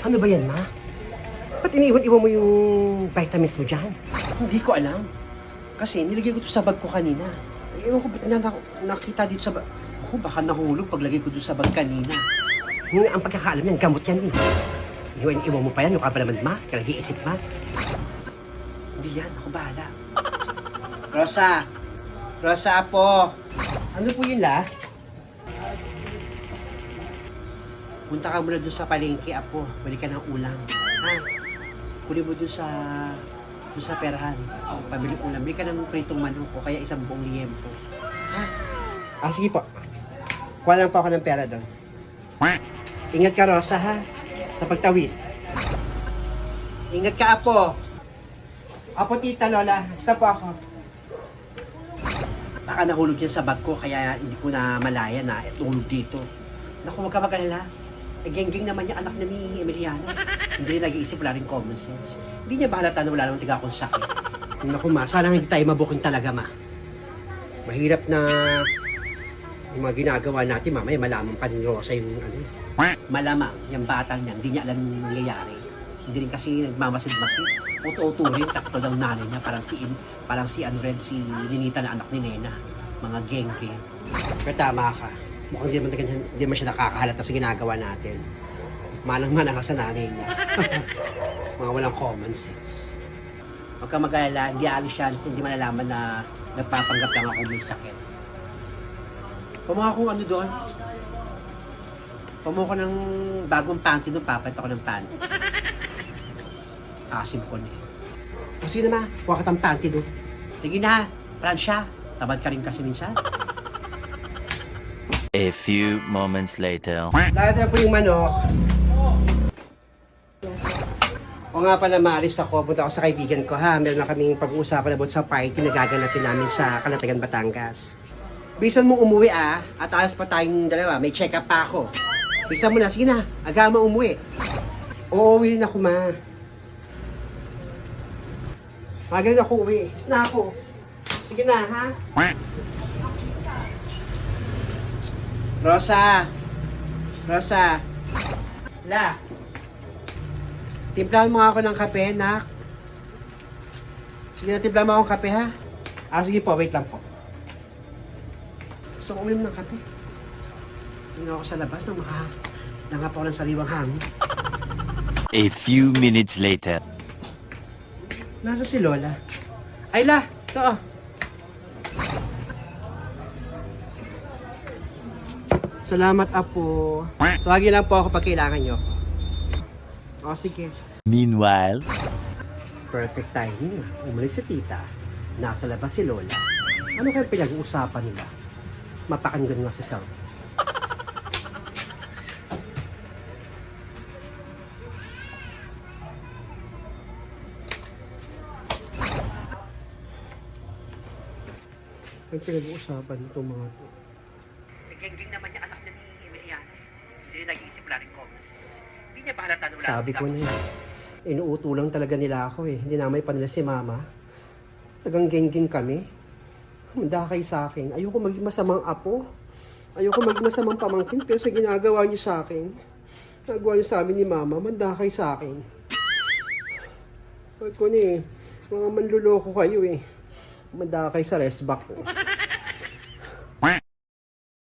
Ano ba yan, ma? Ba't iniwan-iwan mo yung vitamins mo dyan? Hindi ko alam. Kasi nilagay ko to sa bag ko kanina. Ewan ko ba't na, na- nakita dito sa bag. Ako, baka nahulog paglagay ko doon sa bag kanina. Hmm, ang pagkakaalam yan, gamot yan eh. Iniwan-iwan mo pa yan, ka pa naman, ma? Kaya nag-iisip, ma? Hindi yan, ako bahala. Rosa! Rosa po! Ano po yun, la? Punta ka muna dun sa palengke, apo. Balik ka ng ulam. Ha? Kunin mo dun sa... dun sa perahan. Pabili ulam. Bili ka ng pritong manok o kaya isang buong liyempo. Ha? Ah, sige po. Kuha lang po ako ng pera doon. Ingat ka, Rosa, ha? Sa pagtawid. Ingat ka, apo. Apo, tita, lola. Basta po ako. Baka nahulog yan sa bag ko, kaya hindi ko na malaya na tulog dito. Naku, huwag ka mag-alala. Eh, geng-geng naman yung anak na ni Emiliano. Hindi rin nag-iisip, wala rin common sense. Hindi niya bahalata na wala naman tiga akong sakit. Naku ma, sana hindi tayo mabuking talaga ma. Mahirap na yung mga ginagawa natin, mamaya malaman pa ni Rosa yung ano. Malamang, yung batang yan, hindi niya alam yung nangyayari. Hindi rin kasi nagmamasid-masid. Uto-uto rin, takto daw nanay niya, parang si, parang si ano rin, si Ninita na anak ni Nena. Mga geng-geng. Pero tama ka. Mukhang di naman, di naman siya nakakahalata sa ginagawa natin. Manang-manang ka sa nanay niya. mga walang common sense. Huwag ka mag-alala, hindi alis siya, hindi malalaman na nagpapanggap lang ako may sakit. Pumuha akong ano doon. Pumuha ko ng bagong panty doon, papait ako ng panty. Asim ko na eh. O sige na ma, kuha ka ng panty doon. Sige na, Fransya, tamad ka rin kasi minsan. A few moments later. Lahat na po yung manok. O nga pala, maalis ako. Punta ako sa kaibigan ko, ha? Meron na kaming pag-uusapan about sa party na gaganapin namin sa Kalatagan, Batangas. Bisan mo umuwi, ah. At alas pa tayong dalawa. May check-up pa ako. Bisan mo na. Sige na. Agama umuwi. Uuwi rin ako, ma. Magaling ako uwi. Is na ako. Sige na, ha? Rosa! Rosa! La! Timplahan mo nga ako ng kape, nak. Sige na, timplahan mo akong kape, ha? Ah, sige po, wait lang po. Gusto ko uminom ng kape. Tingnan ako sa labas nang maka... Nangap ako ng sariwang hangin. A few minutes later. Nasa si Lola? Ay, La! Ito, oh. Salamat, Apo. Tawagin lang po ako pag kailangan nyo. O, sige. Meanwhile, Perfect timing. Umalis si tita. Nasa labas si Lola. Ano kaya pinag-uusapan nila? Mapakinggan nga sa cellphone. Ang pinag-uusapan nito mga to. Geng-geng naman yung anak na ni Emiliano. Hindi nag-iisip wala rin common sense. Hindi niya bahalata na Sabi ko na yun. Inuuto lang talaga nila ako eh. Hindi namay pa nila si mama. Tagang geng-geng kami. Manda kay sa akin. Ayoko maging masamang apo. Ayoko maging masamang pamangkin. Pero sa ginagawa niyo sa akin, nagawa niyo sa amin ni mama, manda kay sa akin. Pag ko ni, mga manluloko kayo eh. Manda kay sa rest back ko.